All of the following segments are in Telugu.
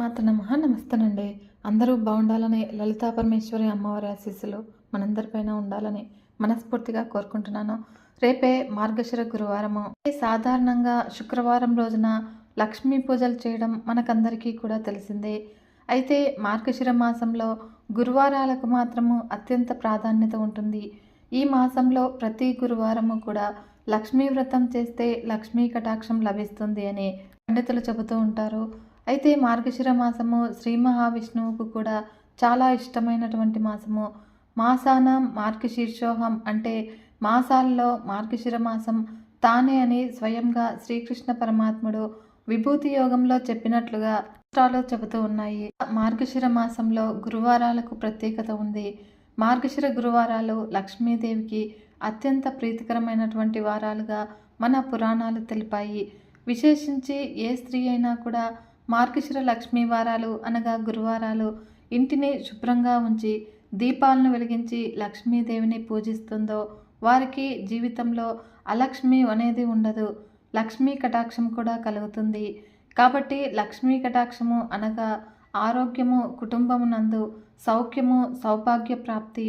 మాత నమ. నమస్తేనండి. అందరూ బాగుండాలని లలితా పరమేశ్వరి అమ్మవారి ఆశీస్సులు మనందరిపైన ఉండాలని మనస్ఫూర్తిగా కోరుకుంటున్నాను. రేపే మార్గశిర గురువారము. సాధారణంగా శుక్రవారం రోజున లక్ష్మీ పూజలు చేయడం మనకందరికీ కూడా తెలిసిందే. అయితే మార్గశిర మాసంలో గురువారాలకు మాత్రము అత్యంత ప్రాధాన్యత ఉంటుంది. ఈ మాసంలో ప్రతి గురువారము కూడా లక్ష్మీ వ్రతం చేస్తే లక్ష్మీ కటాక్షం లభిస్తుంది అని పండితులు చెబుతూ ఉంటారు. అయితే మార్గశిర మాసము శ్రీ మహావిష్ణువుకు కూడా చాలా ఇష్టమైనటువంటి మాసము. మాసాన మార్గశీర్షోహం అంటే మాసాల్లో మార్గశిర మాసం తానే అని స్వయంగా శ్రీకృష్ణ పరమాత్ముడు విభూతి యోగంలో చెప్పినట్లుగా శాస్త్రాలు చెబుతూ ఉన్నాయి. మార్గశిర మాసంలో గురువారాలకు ప్రత్యేకత ఉంది. మార్గశిర గురువారాలు లక్ష్మీదేవికి అత్యంత ప్రీతికరమైనటువంటి వారాలుగా మన పురాణాలు తెలిపాయి. విశేషించి ఏ స్త్రీ అయినా కూడా మార్గశిర లక్ష్మీ వారాలు అనగా గురువారాలు ఇంటిని శుభ్రంగా ఉంచి దీపాలను వెలిగించి లక్ష్మీదేవిని పూజిస్తుందో వారికి జీవితంలో అలక్ష్మి అనేది ఉండదు. లక్ష్మీ కటాక్షం కూడా కలుగుతుంది. కాబట్టి లక్ష్మీ కటాక్షము అనగా ఆరోగ్యము కుటుంబమునందు సౌఖ్యము సౌభాగ్య ప్రాప్తి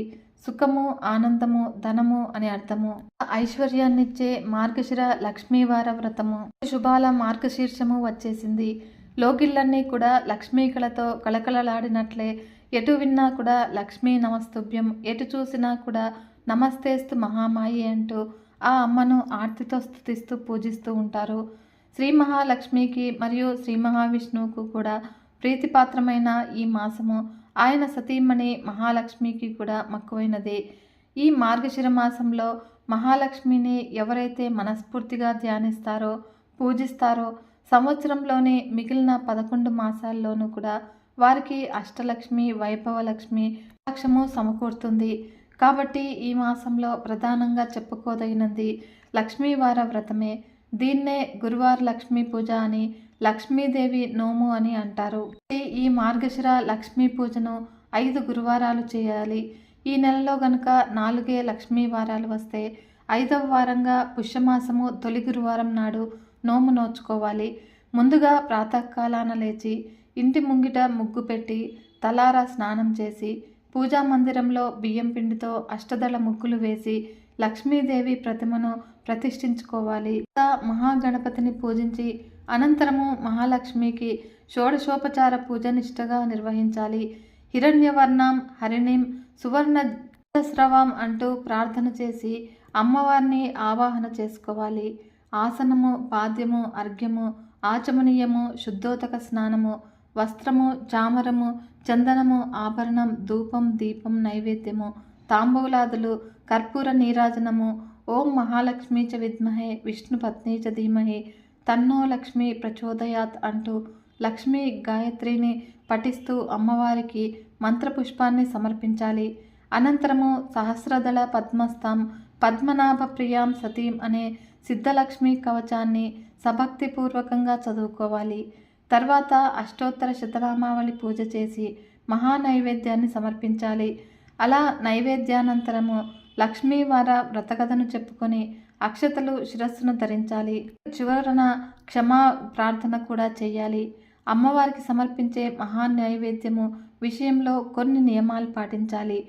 సుఖము ఆనందము ధనము అని అర్థము. ఐశ్వర్యాన్నిచ్చే మార్గశిర లక్ష్మీవార వ్రతము. శుభాల మార్గశీర్షము వచ్చేసింది. లోకిళ్ళన్నీ కూడా లక్ష్మీకళతో కళకళలాడినట్లే. ఎటు విన్నా కూడా లక్ష్మీ నమస్తుభ్యం ఎటు చూసినా కూడా నమస్తేస్తు మహామాయి అంటూ ఆ అమ్మను ఆర్తితో స్థుతిస్తూ పూజిస్తూ ఉంటారు. శ్రీ మహాలక్ష్మికి మరియు శ్రీ మహావిష్ణువుకు కూడా ప్రీతిపాత్రమైన ఈ మాసము ఆయన సతీమణి మహాలక్ష్మికి కూడా మక్కువైనది. ఈ మార్గశిర మాసంలో మహాలక్ష్మిని ఎవరైతే మనస్ఫూర్తిగా ధ్యానిస్తారో పూజిస్తారో సంవత్సరంలోనే మిగిలిన పదకొండు మాసాల్లోనూ కూడా వారికి అష్టలక్ష్మి వైభవలక్ష్మి లక్ష్యము సమకూరుతుంది. కాబట్టి ఈ మాసంలో ప్రధానంగా చెప్పుకోదగినది లక్ష్మీవార వ్రతమే. దీన్నే గురువార లక్ష్మీ పూజ అని లక్ష్మీదేవి నోము అని అంటారు. ఈ మార్గశిర లక్ష్మీ పూజను ఐదు గురువారాలు చేయాలి. ఈ నెలలో గనుక నాలుగే లక్ష్మీ వారాలు వస్తే ఐదవ వారంగా పుష్యమాసము తొలి గురువారం నాడు నోము నోచుకోవాలి. ముందుగా ప్రాతకాలాన లేచి ఇంటి ముంగిట ముగ్గు పెట్టి తలారా స్నానం చేసి పూజా మందిరంలో బియ్యం పిండితో అష్టదళ ముగ్గులు వేసి లక్ష్మీదేవి ప్రతిమను ప్రతిష్ఠించుకోవాలి. మహాగణపతిని పూజించి అనంతరము మహాలక్ష్మికి షోడశోపచార పూజ నిష్టగా నిర్వహించాలి. హిరణ్యవర్ణం హరిణిం సువర్ణ స్రవం అంటూ ప్రార్థన చేసి అమ్మవారిని ఆవాహన చేసుకోవాలి. ఆసనము పాద్యము అర్ఘ్యము ఆచమనీయము శుద్ధోతక స్నానము వస్త్రము చామరము చందనము ఆభరణం ధూపం దీపం నైవేద్యము తాంబూలాదులు కర్పూర నీరాజనము ఓం మహాలక్ష్మీ చ విద్మహే విష్ణు పత్ని చ ధీమహి తన్నో లక్ష్మి ప్రచోదయాత్ అంటూ లక్ష్మీ గాయత్రిని పఠిస్తూ అమ్మవారికి మంత్రపుష్పాన్ని సమర్పించాలి. అనంతరము సహస్రదళ పద్మస్థాం పద్మనాభ ప్రియాం సతీం అనే సిద్ధలక్ష్మి కవచాన్ని సభక్తిపూర్వకంగా చదువుకోవాలి. తర్వాత అష్టోత్తర శతనామావళి పూజ చేసి మహానైవేద్యాన్ని సమర్పించాలి. అలా నైవేద్యానంతరము లక్ష్మీవార వ్రతకథను చెప్పుకొని అక్షతలు శిరస్సును ధరించాలి. చివరన క్షమా ప్రార్థన కూడా చేయాలి. అమ్మవారికి సమర్పించే మహానైవేద్యము విషయంలో కొన్ని నియమాలు పాటించాలి.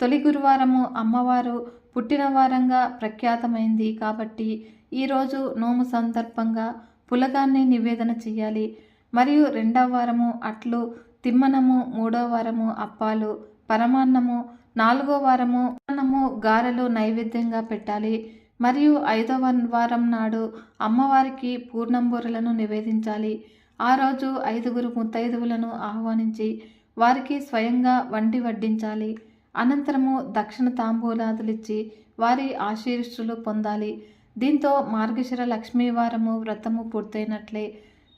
తొలి గురువారము అమ్మవారు పుట్టిన వారంగా ప్రఖ్యాతమైంది కాబట్టి ఈరోజు నోము సందర్భంగా పులగాన్ని నివేదన చేయాలి మరియు రెండవ వారము అట్లు తిమ్మనము మూడో వారము అప్పాలు పరమాన్నము నాలుగో వారము అన్నము గారెలు నైవేద్యంగా పెట్టాలి. మరియు ఐదవ వారం నాడు అమ్మవారికి పూర్ణంబూరలను నివేదించాలి. ఆ రోజు ఐదుగురు ముత్తైదువులను ఆహ్వానించి వారికి స్వయంగా వండి వడ్డించాలి. అనంతరము దక్షిణ తాంబూలాదులిచ్చి వారి ఆశీర్షులు పొందాలి. దీంతో మార్గశిర లక్ష్మీవారము వ్రతము పూర్తయినట్లే.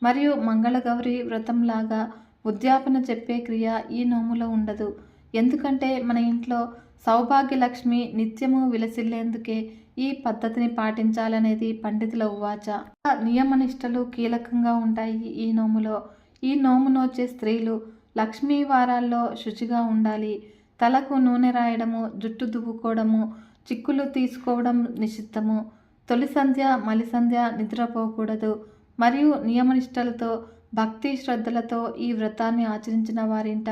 మరియు మంగళగౌరి వ్రతంలాగా ఉద్యాపన చెప్పే క్రియ ఈ నోములో ఉండదు. ఎందుకంటే మన ఇంట్లో సౌభాగ్యలక్ష్మి నిత్యము విలసిల్లేందుకే ఈ పద్ధతిని పాటించాలనేది పండితుల ఉవాచ. నియమనిష్టలు కీలకంగా ఉంటాయి ఈ నోములో. ఈ నోము నోచే స్త్రీలు లక్ష్మీ వారాల్లో శుచిగా ఉండాలి. తలకు నూనె రాయడము జుట్టు దువ్వుకోవడము చిక్కులు తీసుకోవడం నిషిద్ధము. తొలి సంధ్య మలి సంధ్య నిద్రపోకూడదు. మరియు నియమనిష్టలతో భక్తి శ్రద్ధలతో ఈ వ్రతాన్ని ఆచరించిన వారింట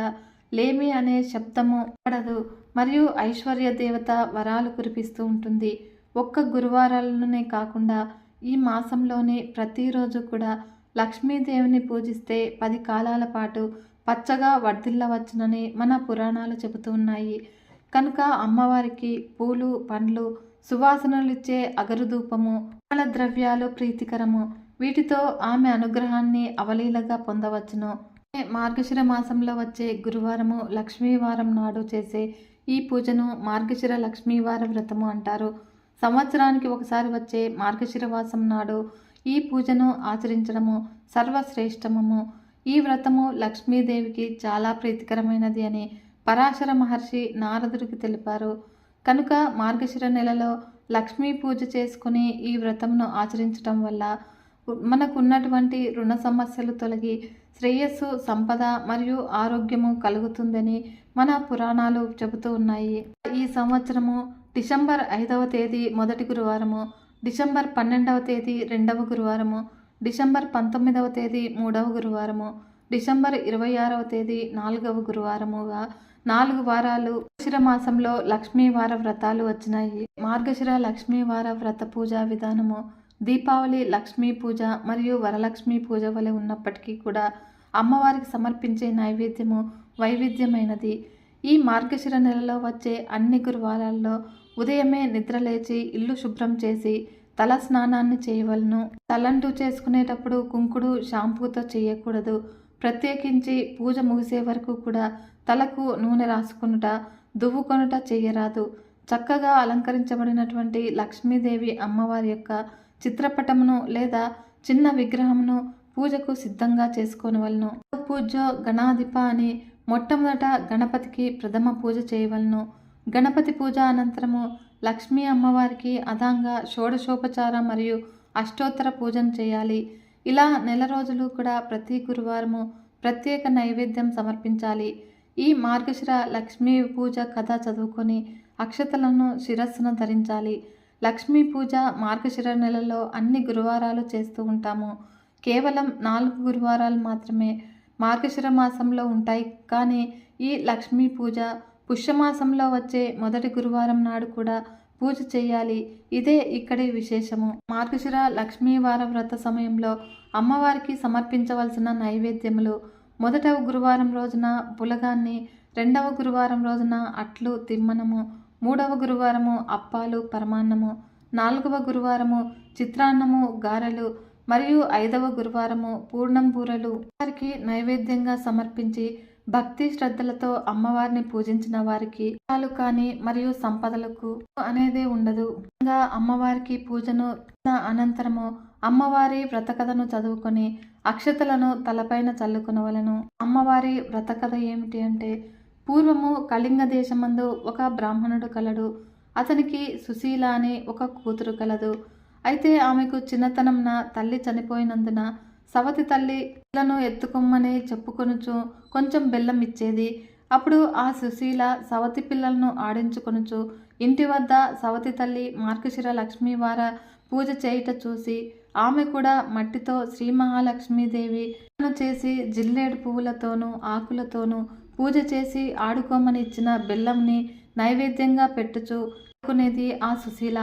లేమి అనే శబ్దము పడదు. మరియు ఐశ్వర్య దేవత వరాలు కురిపిస్తూ ఉంటుంది. ఒక్క గురువారాలనే కాకుండా ఈ మాసంలోనే ప్రతిరోజు కూడా లక్ష్మీదేవిని పూజిస్తే పది కాలాల పాటు పచ్చగా వర్ధిల్లవచ్చునని మన పురాణాలు చెబుతూ ఉన్నాయి. కనుక అమ్మవారికి పూలు పండ్లు సువాసనలిచ్చే అగరుధూపము ఫల ద్రవ్యాలు ప్రీతికరము. వీటితో ఆమె అనుగ్రహాన్ని అవలీలగా పొందవచ్చును. మార్గశిర మాసంలో వచ్చే గురువారము లక్ష్మీవారం నాడు చేసే ఈ పూజను మార్గశిర లక్ష్మీవార వ్రతము అంటారు. సంవత్సరానికి ఒకసారి వచ్చే మార్గశిర మాసం నాడు ఈ పూజను ఆచరించడము సర్వశ్రేష్టమము. ఈ వ్రతము లక్ష్మీదేవికి చాలా ప్రీతికరమైనది అని పరాశర మహర్షి నారదుడికి తెలిపారు. కనుక మార్గశిర నెలలో లక్ష్మీ పూజ చేసుకుని ఈ వ్రతమును ఆచరించటం వల్ల మనకు ఉన్నటువంటి రుణ సమస్యలు తొలగి శ్రేయస్సు సంపద మరియు ఆరోగ్యము కలుగుతుందని మన పురాణాలు చెబుతూ ఉన్నాయి. ఈ సంవత్సరము డిసెంబర్ ఐదవ తేదీ మొదటి గురువారము డిసెంబర్ పన్నెండవ తేదీ రెండవ గురువారము డిసెంబర్ పంతొమ్మిదవ తేదీ మూడవ గురువారము డిసెంబర్ ఇరవై ఆరవ తేదీ నాలుగవ గురువారముగా నాలుగు వారాలు మార్గశిర మాసంలో లక్ష్మీవార వ్రతాలు వచ్చినాయి. మార్గశిర లక్ష్మీవార వ్రత పూజా విధానము దీపావళి లక్ష్మీ పూజ మరియు వరలక్ష్మి పూజ వలె ఉన్నప్పటికీ కూడా అమ్మవారికి సమర్పించే నైవేద్యము వైవిధ్యమైనది. ఈ మార్గశిర నెలలో వచ్చే అన్ని గురువారాల్లో ఉదయమే నిద్రలేచి ఇల్లు శుభ్రం చేసి తల స్నానాన్ని చేయవలను. తలంటూ చేసుకునేటప్పుడు కుంకుడు షాంపూతో చేయకూడదు. ప్రత్యేకించి పూజ ముగిసే వరకు కూడా తలకు నూనె రాసుకొనుట దువ్వుకొనుట చేయరాదు. చక్కగా అలంకరించబడినటువంటి లక్ష్మీదేవి అమ్మవారి యొక్క చిత్రపటమును లేదా చిన్న విగ్రహమును పూజకు సిద్ధంగా చేసుకోనవలను. పూజ గణాధిప అని మొట్టమొదట గణపతికి ప్రథమ పూజ చేయవలను. గణపతి పూజ అనంతరము లక్ష్మీ అమ్మవారికి అదాంగా షోడశోపచార మరియు అష్టోత్తర పూజను చేయాలి. ఇలా నెల రోజులు కూడా ప్రతి గురువారము ప్రత్యేక నైవేద్యం సమర్పించాలి. ఈ మార్గశిర లక్ష్మీ పూజ కథ చదువుకొని అక్షతలను శిరస్సును ధరించాలి. లక్ష్మీ పూజ మార్గశిర నెలలో అన్ని గురువారాలు చేస్తూ ఉంటాము. కేవలం నాలుగు గురువారాలు మాత్రమే మార్గశిర మాసంలో ఉంటాయి. కానీ ఈ లక్ష్మీ పూజ పుష్యమాసంలో వచ్చే మొదటి గురువారం నాడు కూడా పూజ చేయాలి. ఇదే ఇక్కడి విశేషము. మార్గశిర లక్ష్మీవార వ్రత సమయంలో అమ్మవారికి సమర్పించవలసిన నైవేద్యములు. మొదట గురువారం రోజున పులగాన్ని రెండవ గురువారం రోజున అట్లు తిమ్మనము. మూడవ గురువారము అప్పాలు పరమాన్నము. నాలుగవ గురువారము చిత్రాన్నము గారెలు. మరియు ఐదవ గురువారము పూర్ణం బూరలు. వారికి నైవేద్యంగా సమర్పించి భక్తి శ్రద్ధలతో అమ్మవారిని పూజించిన వారికి ఫలాలు కానీ మరియు సంపదలకు అనేదే ఉండదు. ఇంకా అమ్మవారికి పూజను అనంతరము అమ్మవారి వ్రతకథను చదువుకొని అక్షతలను తలపైన చల్లుకునవలను. అమ్మవారి వ్రతకథ ఏమిటి అంటే పూర్వము కళింగ దేశమందు ఒక బ్రాహ్మణుడు కలడు. అతనికి సుశీల అనే ఒక కూతురు కలదు. అయితే ఆమెకు చిన్నతనంన తల్లి చనిపోయినందున సవతి తల్లి పిల్లను ఎత్తుకొమ్మని చెప్పుకొనుచు కొంచెం బెల్లం ఇచ్చేది. అప్పుడు ఆ సుశీల సవతి పిల్లలను ఆడించుకొనుచు ఇంటి వద్ద సవతి తల్లి మార్గశిర లక్ష్మీవార పూజ చేయుట చూసి ఆమె కూడా మట్టితో శ్రీ మహాలక్ష్మీదేవి చేసి జిల్లేడు పువ్వులతోనూ ఆకులతోనూ పూజ చేసి ఆడుకోమని ఇచ్చిన బెల్లంని నైవేద్యంగా పెట్టుచు ఆడుకునేది ఆ సుశీల.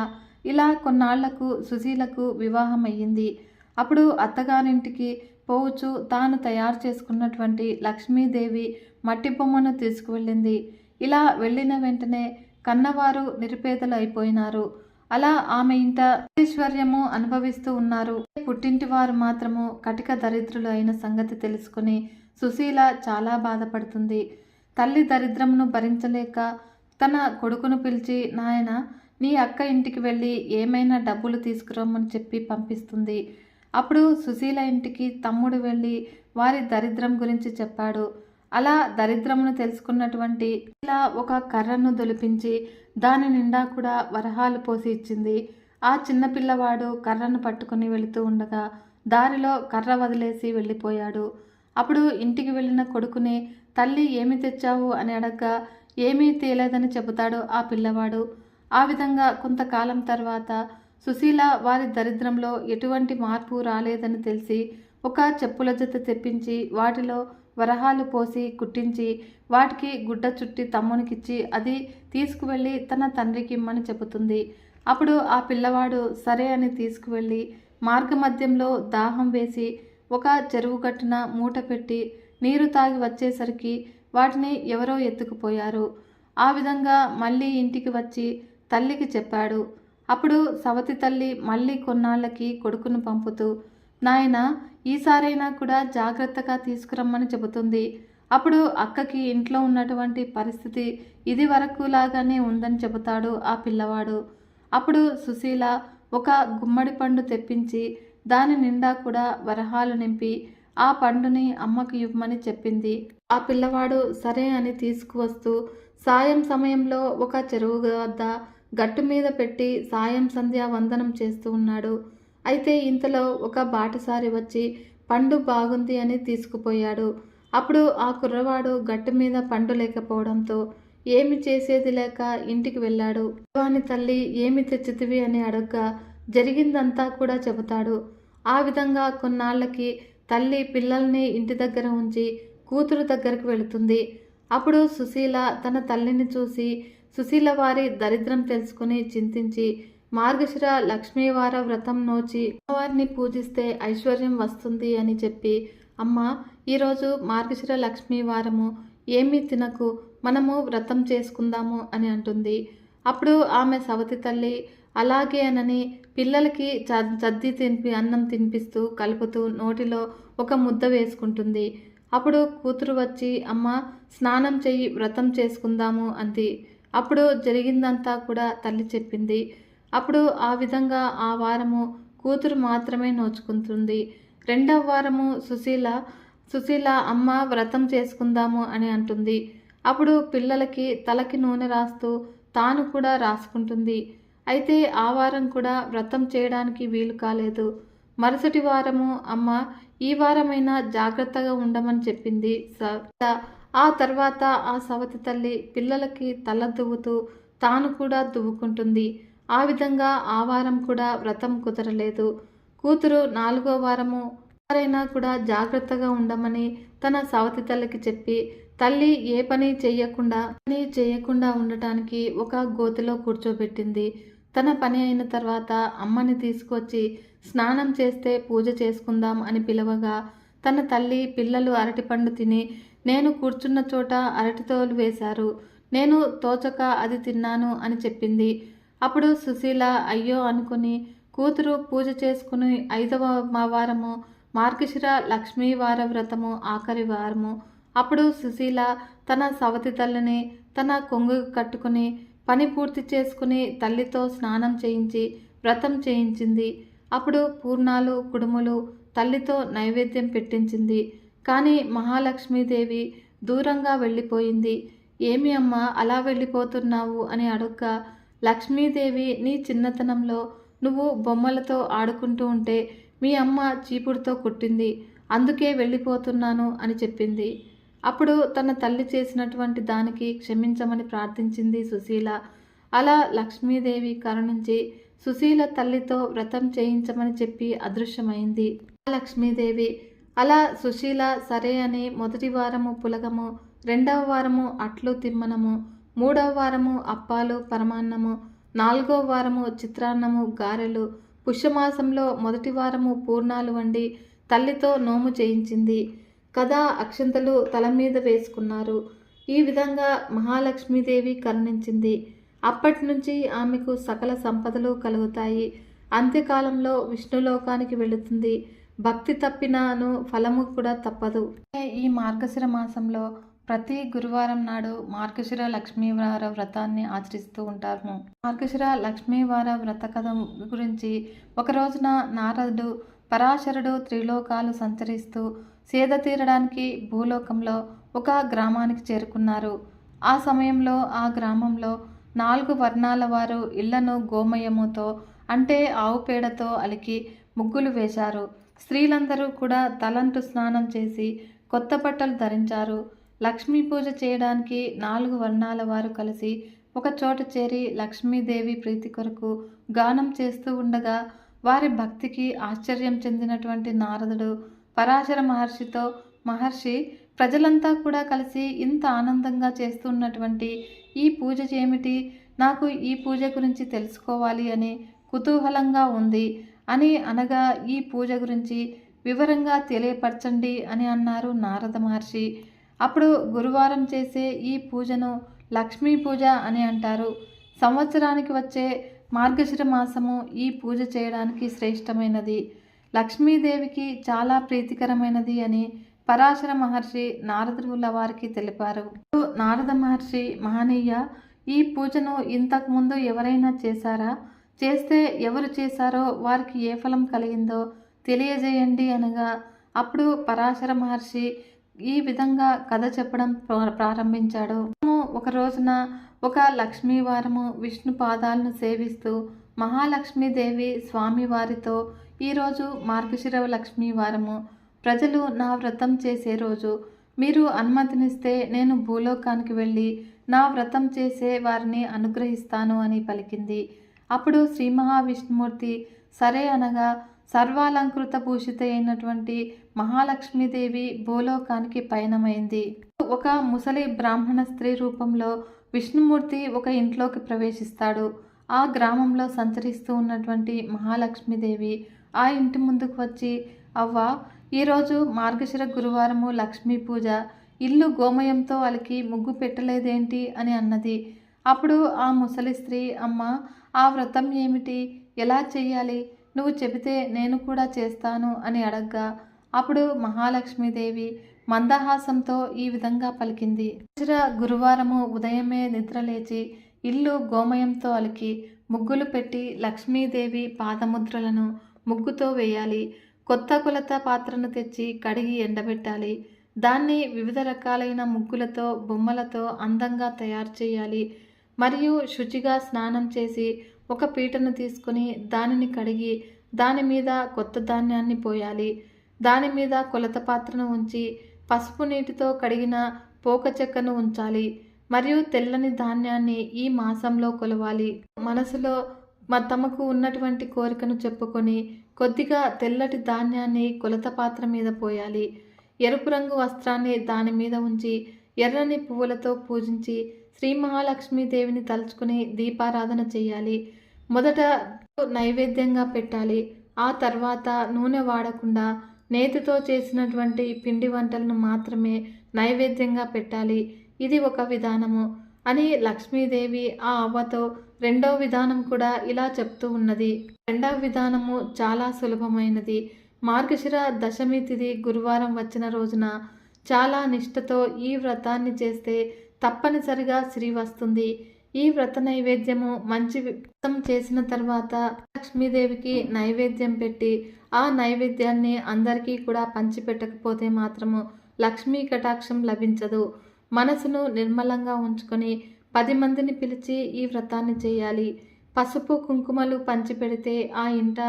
ఇలా కొన్నాళ్ళకు సుశీలకు వివాహం అయ్యింది అప్పుడు అత్తగారింటికి పోవచ్చు. తాను తయారు చేసుకున్నటువంటి లక్ష్మీదేవి మట్టి బొమ్మను తీసుకువెళ్ళింది. ఇలా వెళ్ళిన వెంటనే కన్నవారు నిరుపేదలు అయిపోయినారు అలా ఆమె ఇంట ఐశ్వర్యము అనుభవిస్తూ ఉన్నారు. పుట్టింటి వారు మాత్రము కటిక దరిద్రులు అయిన సంగతి తెలుసుకుని సుశీల చాలా బాధపడుతుంది. తల్లి దరిద్రమును భరించలేక తన కొడుకును పిలిచి నాయన నీ అక్క ఇంటికి వెళ్ళి ఏమైనా డబ్బులు తీసుకురమ్మని చెప్పి పంపిస్తుంది. అప్పుడు సుశీల ఇంటికి తమ్ముడు వెళ్ళి వారి దరిద్రం గురించి చెప్పాడు. అలా దరిద్రమును తెలుసుకున్నటువంటి ఇలా ఒక కర్రను దొలిపించి దాని నిండా కూడా వరహాలు పోసి ఇచ్చింది. ఆ చిన్న పిల్లవాడు కర్రను పట్టుకుని వెళుతూ ఉండగా దారిలో కర్ర వదిలేసి వెళ్ళిపోయాడు. అప్పుడు ఇంటికి వెళ్ళిన కొడుకుని తల్లి ఏమి తెచ్చావు? అని అడగ్గా ఏమీ తేలేదని చెబుతాడు ఆ పిల్లవాడు. ఆ విధంగా కొంతకాలం తర్వాత సుశీల వారి దరిద్రంలో ఎటువంటి మార్పు రాలేదని తెలిసి ఒక చెప్పుల జత తెప్పించి వాటిలో వరహాలు పోసి కుట్టించి వాటికి గుడ్డ చుట్టి తమ్మునికిచ్చి అది తీసుకువెళ్ళి తన తండ్రికి ఇమ్మని చెబుతుంది. అప్పుడు ఆ పిల్లవాడు సరే అని తీసుకువెళ్ళి మార్గమధ్యంలో దాహం వేసి ఒక చెరువు గట్టున మూట పెట్టి నీరు తాగి వచ్చేసరికి వాటిని ఎవరో ఎత్తుకుపోయారు. ఆ విధంగా మళ్ళీ ఇంటికి వచ్చి తల్లికి చెప్పాడు. అప్పుడు సవతి తల్లి మళ్ళీ కొన్నాళ్ళకి కొడుకును పంపుతూ నాయన ఈసారైనా కూడా జాగ్రత్తగా తీసుకురమ్మని చెబుతుంది. అప్పుడు అక్కకి ఇంట్లో ఉన్నటువంటి పరిస్థితి ఇది వరకు లాగానే ఉందని చెబుతాడు ఆ పిల్లవాడు. అప్పుడు సుశీల ఒక గుమ్మడి పండు తెప్పించి దాని నిండా కూడా వరహాలు నింపి ఆ పండుని అమ్మకు ఇవ్వమని చెప్పింది. ఆ పిల్లవాడు సరే అని తీసుకువస్తూ సాయం సమయంలో ఒక చెరువు వద్ద గట్టు మీద పెట్టి సాయం సంధ్య వందనం చేస్తూ ఉన్నాడు. అయితే ఇంతలో ఒక బాటసారి వచ్చి పండు బాగుంది అని తీసుకుపోయాడు. అప్పుడు ఆ కుర్రవాడు గట్టు మీద పండు లేకపోవడంతో ఏమి చేసేది లేక ఇంటికి వెళ్ళాడు. వాని తల్లి ఏమి తెచ్చితివి అని అడగ్గా జరిగిందంతా కూడా చెబుతాడు. ఆ విధంగా కొన్నాళ్ళకి తల్లి పిల్లల్ని ఇంటి దగ్గర ఉంచి కూతురు దగ్గరకు వెళుతుంది. అప్పుడు సుశీల తన తల్లిని చూసి సుశీల వారి దరిద్రం తెలుసుకుని చింతించి మార్గశిర లక్ష్మీవార వ్రతం నోచి అమ్మవారిని పూజిస్తే ఐశ్వర్యం వస్తుంది అని చెప్పి అమ్మ ఈరోజు మార్గశిర లక్ష్మీవారము ఏమీ తినకు మనము వ్రతం చేసుకుందాము అని అంటుంది. అప్పుడు ఆమె సవతి తల్లి అలాగే అనని పిల్లలకి చ చద్ది తినిపి అన్నం తినిపిస్తూ కలుపుతూ నోటిలో ఒక ముద్ద వేసుకుంటుంది. అప్పుడు కూతురు వచ్చి అమ్మ స్నానం చెయ్యి వ్రతం చేసుకుందాము అంది. అప్పుడు జరిగిందంతా కూడా తల్లి చెప్పింది. అప్పుడు ఆ విధంగా ఆ వారము కూతురు మాత్రమే నోచుకుంటుంది. రెండవ వారము సుశీల సుశీల అమ్మ వ్రతం చేసుకుందాము అని అంటుంది. అప్పుడు పిల్లలకి తలకి నూనె రాస్తూ తాను కూడా రాసుకుంటుంది. అయితే ఆ వారం కూడా వ్రతం చేయడానికి వీలు కాలేదు. మరుసటి వారము అమ్మ ఈ వారమైనా జాగ్రత్తగా ఉండమని చెప్పింది స ఆ తర్వాత ఆ సవతి తల్లి పిల్లలకి తల దువ్వుతూ తాను కూడా దువ్వుకుంటుంది. ఆ విధంగా ఆ వారం కూడా వ్రతం కుదరలేదు. కూతురు నాలుగో వారము ఎవరైనా కూడా జాగ్రత్తగా ఉండమని తన సవతి తల్లికి చెప్పి తల్లి ఏ పని చేయకుండా పని చేయకుండా ఉండటానికి ఒక గోతిలో కూర్చోబెట్టింది. తన పని అయిన తర్వాత అమ్మని తీసుకొచ్చి స్నానం చేస్తే పూజ చేసుకుందాం అని పిలవగా తన తల్లి పిల్లలు అరటిపండు తిని నేను కూర్చున్న చోట అరటితోలు వేశారు. నేను తోచక అది తిన్నాను అని చెప్పింది. అప్పుడు సుశీల అయ్యో అనుకుని కూతురు పూజ చేసుకుని ఐదవ మా వారము మార్గశిర లక్ష్మీ వార వ్రతము ఆఖరి వారము. అప్పుడు సుశీల తన సవతి తల్లిని తన కొంగు కట్టుకుని పని పూర్తి చేసుకుని తల్లితో స్నానం చేయించి వ్రతం చేయించింది. అప్పుడు పూర్ణాలు కుడుములు తల్లితో నైవేద్యం పెట్టించింది. కానీ మహాలక్ష్మీదేవి దూరంగా వెళ్ళిపోయింది. ఏమి అమ్మ అలా వెళ్ళిపోతున్నావు అని అడుక్క లక్ష్మీదేవి నీ చిన్నతనంలో నువ్వు బొమ్మలతో ఆడుకుంటూ ఉంటే మీ అమ్మ చీపుడుతో కుట్టింది. అందుకే వెళ్ళిపోతున్నాను అని చెప్పింది. అప్పుడు తన తల్లి చేసినటువంటి దానికి క్షమించమని ప్రార్థించింది సుశీల. అలా లక్ష్మీదేవి కరుణించి సుశీల తల్లితో వ్రతం చేయించమని చెప్పి అదృశ్యమైంది. లక్ష్మీదేవి అలా సుశీల సరే అని మొదటి వారము పులగము రెండవ వారము అట్లు తిమ్మనము మూడవ వారము అప్పాలు పరమాన్నము నాలుగవ వారము చిత్రాన్నము గారెలు పుష్యమాసంలో మొదటి వారము పూర్ణాలు వండి తల్లితో నోము చేయించింది. కదా అక్షంతలు తల మీద వేసుకున్నారు. ఈ విధంగా మహాలక్ష్మీదేవి కరుణించింది. అప్పటి నుంచి ఆమెకు సకల సంపదలు కలుగుతాయి. అంత్యకాలంలో విష్ణులోకానికి వెళుతుంది. భక్తి తప్పినాను ఫలము కూడా తప్పదు. ఈ మార్గశిర మాసంలో ప్రతి గురువారం నాడు మార్గశిర లక్ష్మీవార వ్రతాన్ని ఆచరిస్తూ ఉంటాము. మార్గశిర లక్ష్మీవార వ్రత కథ గురించి ఒక రోజున నారదుడు పరాశరుడు త్రిలోకాలు సంచరిస్తూ సేద తీరడానికి భూలోకంలో ఒక గ్రామానికి చేరుకున్నారు. ఆ సమయంలో ఆ గ్రామంలో నాలుగు వర్ణాల వారు ఇళ్ళను గోమయముతో అంటే ఆవు పేడతో అలికి ముగ్గులు వేశారు. స్త్రీలందరూ కూడా తలంటు స్నానం చేసి కొత్త బట్టలు ధరించారు. లక్ష్మీ పూజ చేయడానికి నాలుగు వర్ణాల వారు కలిసి ఒక చోట చేరి లక్ష్మీదేవి ప్రీతి కొరకు గానం చేస్తూ ఉండగా వారి భక్తికి ఆశ్చర్యం చెందినటువంటి నారదుడు పరాశర మహర్షితో మహర్షి ప్రజలంతా కూడా కలిసి ఇంత ఆనందంగా చేస్తున్నటువంటి ఈ పూజ ఏమిటి? నాకు ఈ పూజ గురించి తెలుసుకోవాలి అని కుతూహలంగా ఉంది. అని అనగా ఈ పూజ గురించి వివరంగా తెలియపరచండి అని అన్నారు నారద మహర్షి. అప్పుడు గురువారం చేసే ఈ పూజను లక్ష్మీ పూజ అని అంటారు. సంవత్సరానికి వచ్చే మార్గశిర మాసము ఈ పూజ చేయడానికి శ్రేష్టమైనది. లక్ష్మీదేవికి చాలా ప్రీతికరమైనది అని పరాశర మహర్షి నారదుల వారికి తెలిపారు. నారద మహర్షి మహనీయ ఈ పూజను ఇంతకుముందు ఎవరైనా చేశారా? చేస్తే ఎవరు చేశారో వారికి ఏ ఫలం కలిగిందో తెలియజేయండి అనగా అప్పుడు పరాశర మహర్షి ఈ విధంగా కథ చెప్పడం ప్రారంభించాడు. ఒక రోజున ఒక లక్ష్మీవారము విష్ణు పాదాలను సేవిస్తూ మహాలక్ష్మీదేవి స్వామివారితో ఈరోజు మార్గశిరవ లక్ష్మీవారము. ప్రజలు నా వ్రతం చేసే రోజు మీరు అనుమతినిస్తే నేను భూలోకానికి వెళ్ళి నా వ్రతం చేసే వారిని అనుగ్రహిస్తాను అని పలికింది. అప్పుడు శ్రీ మహావిష్ణుమూర్తి సరే అనగా సర్వాలంకృత భూషిత అయినటువంటి మహాలక్ష్మీదేవి భూలోకానికి పయనమైంది. ఒక ముసలి బ్రాహ్మణ స్త్రీ రూపంలో విష్ణుమూర్తి ఒక ఇంట్లోకి ప్రవేశిస్తాడు. ఆ గ్రామంలో సంచరిస్తూ ఉన్నటువంటి మహాలక్ష్మీదేవి ఆ ఇంటి ముందుకు వచ్చి అవ్వ ఈరోజు మార్గశిర గురువారము లక్ష్మీ పూజ. ఇల్లు గోమయంతో అలికి ముగ్గు పెట్టలేదేంటి? అని అన్నది. అప్పుడు ఆ ముసలి స్త్రీ అమ్మ ఆ వ్రతం ఏమిటి? ఎలా చెయ్యాలి? నువ్వు చెబితే నేను కూడా చేస్తాను అని అడగ్గా. అప్పుడు మహాలక్ష్మీదేవి మందహాసంతో ఈ విధంగా పలికింది. వజ్ర గురువారము ఉదయమే నిద్రలేచి ఇల్లు గోమయంతో అలికి ముగ్గులు పెట్టి లక్ష్మీదేవి పాదముద్రలను ముగ్గుతో వేయాలి. కొత్త కొలత పాత్రను తెచ్చి కడిగి ఎండబెట్టాలి. దాన్ని వివిధ రకాలైన ముగ్గులతో బొమ్మలతో అందంగా తయారు చేయాలి. మరియు శుచిగా స్నానం చేసి ఒక పీటను తీసుకుని దానిని కడిగి దాని మీద కొత్త ధాన్యాన్ని పోయాలి. దాని మీద కొలత పాత్రను ఉంచి పసుపు నీటితో కడిగిన పోక చెక్కను ఉంచాలి మరియు తెల్లని ధాన్యాన్ని ఈ మాసంలో కొలవాలి. మనసులో మా తమకు ఉన్నటువంటి కోరికను చెప్పుకొని కొద్దిగా తెల్లటి ధాన్యాన్ని కొలత పాత్ర మీద పోయాలి. ఎరుపు రంగు వస్త్రాన్ని దాని మీద ఉంచి ఎర్రని పువ్వులతో పూజించి శ్రీ మహాలక్ష్మీదేవిని తలుచుకుని దీపారాధన చేయాలి. మొదట నైవేద్యంగా పెట్టాలి. ఆ తర్వాత నూనె వాడకుండా నేతితో చేసినటువంటి పిండి వంటలను మాత్రమే నైవేద్యంగా పెట్టాలి. ఇది ఒక విధానము అని లక్ష్మీదేవి ఆ అవ్వతో రెండవ విధానం కూడా ఇలా చెప్తూ ఉన్నది. రెండవ విధానము చాలా సులభమైనది. మార్గశిర దశమి తిథి గురువారం వచ్చిన రోజున చాలా నిష్ఠతో ఈ వ్రతాన్ని చేస్తే తప్పనిసరిగా శ్రీ వస్తుంది ఈ వ్రత నైవేద్యము మంచి వ్రతం చేసిన తర్వాత లక్ష్మీదేవికి నైవేద్యం పెట్టి ఆ నైవేద్యాన్ని అందరికీ కూడా పంచిపెట్టకపోతే మాత్రము లక్ష్మీ కటాక్షం లభించదు. మనసును నిర్మలంగా ఉంచుకొని పది మందిని పిలిచి ఈ వ్రతాన్ని చేయాలి. పసుపు కుంకుమలు పంచిపెడితే ఆ ఇంట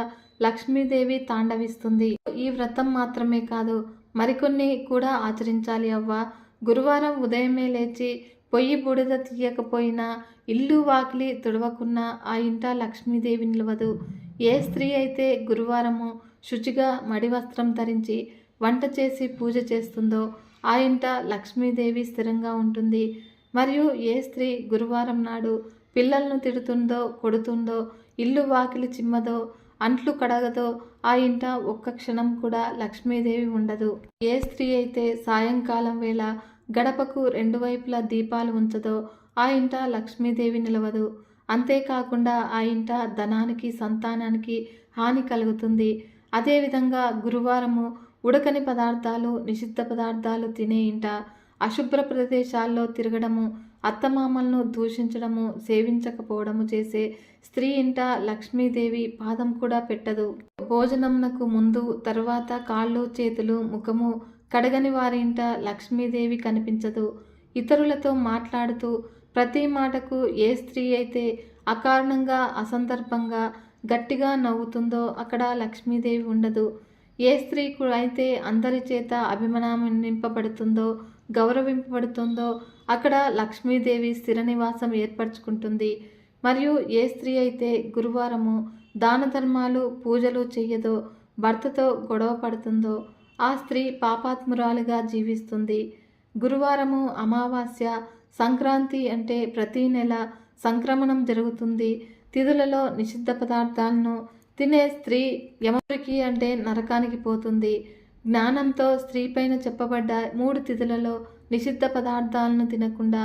లక్ష్మీదేవి తాండవిస్తుంది. ఈ వ్రతం మాత్రమే కాదు మరికొన్ని కూడా ఆచరించాలి అవ్వ. గురువారం ఉదయమే లేచి పొయ్యి బూడిద తీయకపోయినా ఇల్లు వాకిలి తుడవకున్నా ఆ ఇంట లక్ష్మీదేవి నిలవదు. ఏ స్త్రీ అయితే గురువారము శుచిగా మడి వస్త్రం ధరించి వంట చేసి పూజ చేస్తుందో ఆ ఇంట లక్ష్మీదేవి స్థిరంగా ఉంటుంది. మరియు ఏ స్త్రీ గురువారం నాడు పిల్లలను తిడుతుందో కొడుతుందో ఇల్లు వాకిలి చిమ్మదో అంట్లు కడగదో ఆ ఇంట ఒక్క క్షణం కూడా లక్ష్మీదేవి ఉండదు. ఏ స్త్రీ అయితే సాయంకాలం వేళ గడపకు రెండు వైపులా దీపాలు ఉంచదో ఆ ఇంట లక్ష్మీదేవి నిలవదు. అంతేకాకుండా ఆ ఇంట ధనానికి సంతానానికి హాని కలుగుతుంది. అదేవిధంగా గురువారము ఉడకని పదార్థాలు నిషిద్ధ పదార్థాలు తినే ఇంట అశుభ్ర ప్రదేశాల్లో తిరగడము అత్తమామలను దూషించడము సేవించకపోవడము చేసే స్త్రీ ఇంట లక్ష్మీదేవి పాదం కూడా పెట్టదు. భోజనంనకు ముందు తర్వాత కాళ్ళు చేతులు ముఖము కడగని వారి ఇంట లక్ష్మీదేవి కనిపించదు. ఇతరులతో మాట్లాడుతూ ప్రతి మాటకు ఏ స్త్రీ అయితే అకారణంగా అసందర్భంగా గట్టిగా నవ్వుతుందో అక్కడ లక్ష్మీదేవి ఉండదు. ఏ స్త్రీకు అయితే అందరి చేత అభిమానింపబడుతుందో గౌరవింపబడుతుందో అక్కడ లక్ష్మీదేవి స్థిర నివాసం ఏర్పరచుకుంటుంది. మరియు ఏ స్త్రీ అయితే గురువారము దాన ధర్మాలు పూజలు చెయ్యదో భర్తతో గొడవ పడుతుందో ఆ స్త్రీ పాపాత్మురాలుగా జీవిస్తుంది. గురువారము అమావాస్య సంక్రాంతి అంటే ప్రతి నెల సంక్రమణం జరుగుతుంది. తిథులలో నిషిద్ధ పదార్థాలను తినే స్త్రీ యమరికి అంటే నరకానికి పోతుంది. జ్ఞానంతో స్త్రీ పైన చెప్పబడ్డ మూడు తిథులలో నిషిద్ధ పదార్థాలను తినకుండా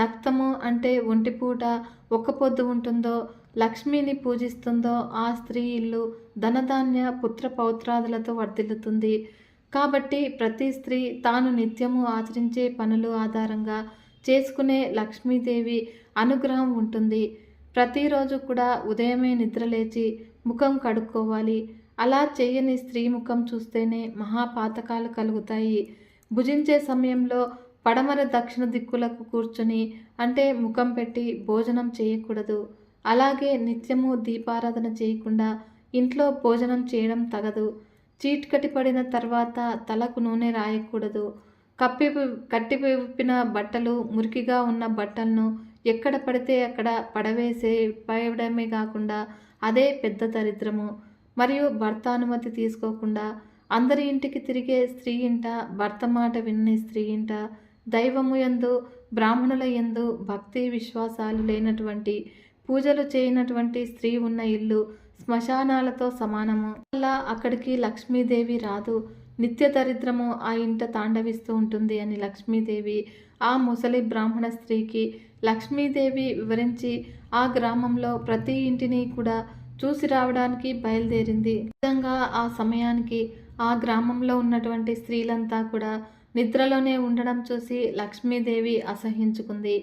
నక్తము అంటే ఒంటిపూట ఒక్క పొద్దు ఉంటుందో లక్ష్మిని పూజిస్తుందో ఆ స్త్రీ ఇల్లు ధనధాన్య పుత్ర పౌత్రాదులతో వర్ధిల్లుతుంది. కాబట్టి ప్రతి స్త్రీ తాను నిత్యము ఆచరించే పనులు ఆధారంగా చేసుకునే లక్ష్మీదేవి అనుగ్రహం ఉంటుంది. ప్రతిరోజు కూడా ఉదయమే నిద్రలేచి ముఖం కడుక్కోవాలి. అలా చేయని స్త్రీ ముఖం చూస్తేనే మహాపాతకాలు కలుగుతాయి. భుజించే సమయంలో పడమర దక్షిణ దిక్కులకు కూర్చొని అంటే ముఖం పెట్టి భోజనం చేయకూడదు. అలాగే నిత్యము దీపారాధన చేయకుండా ఇంట్లో భోజనం చేయడం తగదు. చీట్కటి పడిన తర్వాత తలకు నూనె రాయకూడదు. కప్పి కట్టి విప్పిన బట్టలు మురికిగా ఉన్న బట్టలను ఎక్కడ పడితే అక్కడ పడవేసే పడమే కాకుండా అదే పెద్ద దరిద్రము. మరియు భర్త అనుమతి తీసుకోకుండా అందరి ఇంటికి తిరిగే స్త్రీ ఇంట భర్త మాట విన్న స్త్రీ ఇంట దైవము ఎందు బ్రాహ్మణుల ఎందు భక్తి విశ్వాసాలు లేనటువంటి పూజలు చేయనటువంటి స్త్రీ ఉన్న ఇల్లు శ్మశానాలతో సమానము. వల్ల అక్కడికి లక్ష్మీదేవి రాదు. నిత్య దరిద్రము ఆ ఇంట తాండవిస్తూ ఉంటుంది అని లక్ష్మీదేవి ఆ ముసలి బ్రాహ్మణ స్త్రీకి లక్ష్మీదేవి వివరించి ఆ గ్రామంలో ప్రతి ఇంటిని కూడా చూసి రావడానికి బయలుదేరింది. నిజంగా ఆ సమయానికి ఆ గ్రామంలో ఉన్నటువంటి స్త్రీలంతా కూడా నిద్రలోనే ఉండడం చూసి లక్ష్మీదేవి అసహించుకుంది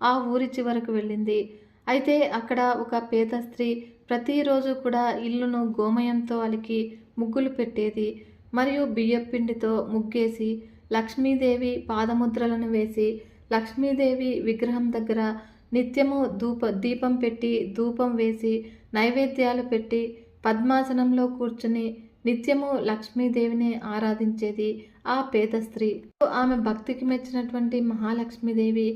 ఆ ఊరి చివరకు వెళ్ళింది. అయితే అక్కడ ఒక పేద స్త్రీ ప్రతిరోజు కూడా ఇల్లును గోమయంతో అలికి ముగ్గులు పెట్టేది మరియు బియ్యపిండితో ముగ్గేసి లక్ష్మీదేవి పాదముద్రలను వేసి లక్ష్మీదేవి విగ్రహం దగ్గర నిత్యము ధూప దీపం పెట్టి ధూపం వేసి నైవేద్యాలు పెట్టి పద్మాసనంలో కూర్చుని నిత్యము లక్ష్మీదేవిని ఆరాధించేది ఆ పేద స్త్రీ. ఆమె భక్తికి మెచ్చినటువంటి మహాలక్ష్మీదేవి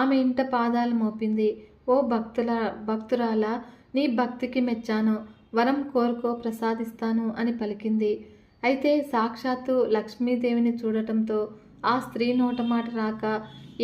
ఆమె ఇంట పాదాలు మోపింది. ఓ భక్తుల భక్తురాల నీ భక్తికి మెచ్చాను. వరం కోరుకో ప్రసాదిస్తాను అని పలికింది. అయితే సాక్షాత్తు లక్ష్మీదేవిని చూడటంతో ఆ స్త్రీ నోట మాట రాక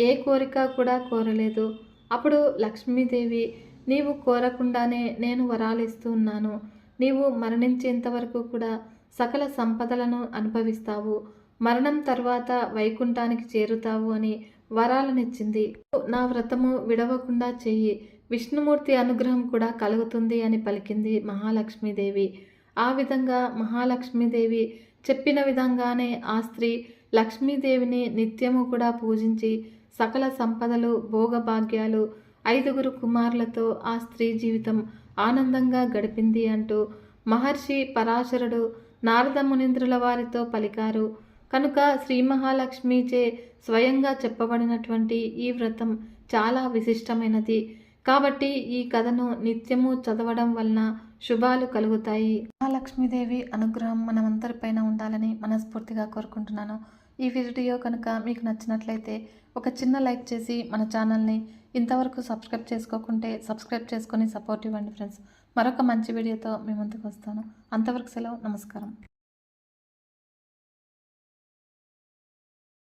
ఏ కోరిక కూడా కోరలేదు. అప్పుడు లక్ష్మీదేవి నీవు కోరకుండానే నేను వరాలు ఇస్తూ ఉన్నాను. నీవు మరణించేంత వరకు కూడా సకల సంపదలను అనుభవిస్తావు. మరణం తర్వాత వైకుంఠానికి చేరుతావు అని వరాలనిచ్చింది. నా వ్రతము విడవకుండా చెయ్యి. విష్ణుమూర్తి అనుగ్రహం కూడా కలుగుతుంది అని పలికింది మహాలక్ష్మీదేవి. ఆ విధంగా మహాలక్ష్మీదేవి చెప్పిన విధంగానే ఆ స్త్రీ లక్ష్మీదేవిని నిత్యము కూడా పూజించి సకల సంపదలు భోగభాగ్యాలు ఐదుగురు కుమారులతో ఆ స్త్రీ జీవితం ఆనందంగా గడిపింది అంటూ మహర్షి పరాశరుడు నారద మునీంద్రుల వారితో పలికారు. కనుక శ్రీ మహాలక్ష్మిచే స్వయంగా చెప్పబడినటువంటి ఈ వ్రతం చాలా విశిష్టమైనది. కాబట్టి ఈ కథను నిత్యము చదవడం వలన శుభాలు కలుగుతాయి. మహాలక్ష్మీదేవి అనుగ్రహం మనమందరిపైన ఉండాలని మనస్ఫూర్తిగా కోరుకుంటున్నాను. ఈ వీడియో కనుక మీకు నచ్చినట్లయితే ఒక చిన్న లైక్ చేసి మన ఛానల్ని ఇంతవరకు సబ్స్క్రైబ్ చేసుకోకుంటే సబ్స్క్రైబ్ చేసుకొని సపోర్ట్ ఇవ్వండి ఫ్రెండ్స్. మరొక మంచి వీడియోతో మీ ముందుకు వస్తాను. అంతవరకు సెలవు. నమస్కారం.